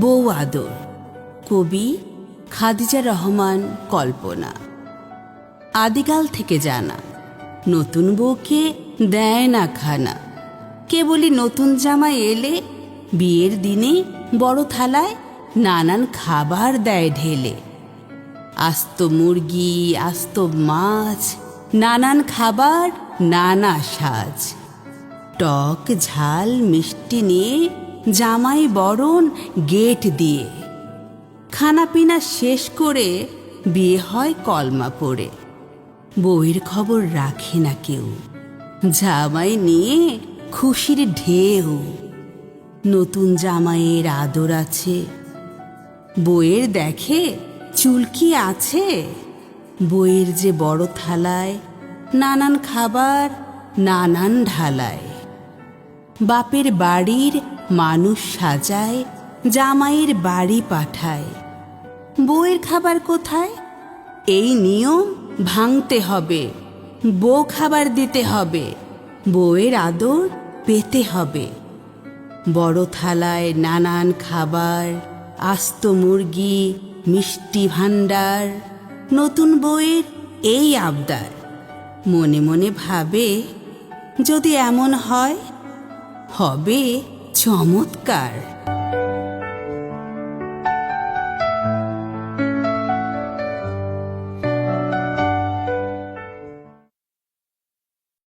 বউ আদর। কবি খাদিজা রহমান কল্পনা। আদিকাল থেকে জানা, নতুন বউকে দেয় না খানা। কেবলই নতুন জামা এলে বিয়ের দিনে বড় থালায় নানান খাবার দেয় ঢেলে। আস্ত মুরগি, আস্ত মাছ, নানান খাবার, নানা সাজ। টক ঝাল মিষ্টি নিয়ে জামাই বরণ গেট দিয়ে। খানাপিনা শেষ করে বিয়ে হয় কলমা পড়ে বউয়ের খবর রাখে না কেউ। জামাই নিয়ে খুশির ঢেউ। নতুন জামাইয়ের আদর আছে। বইয়ের দেখে চুলকি আছে। বইয়ের যে বড় থালায় নানান খাবার, নানান ঢালায়। বাপের বাড়ির মানুষ সাজায়, জামাইয়ের বাড়ি পাঠায়। বউয়ের খাবার কোথায়? এই নিয়ম ভাঙতে হবে। বউ খাবার দিতে হবে। বউয়ের আদর পেতে হবে। বড় থালায় নানান খাবার, আস্ত মুরগি, মিষ্টি ভাণ্ডার, নতুন বউয়ের এই আবদার। মনে মনে ভাবে, যদি এমন হয় হবে চমৎকার।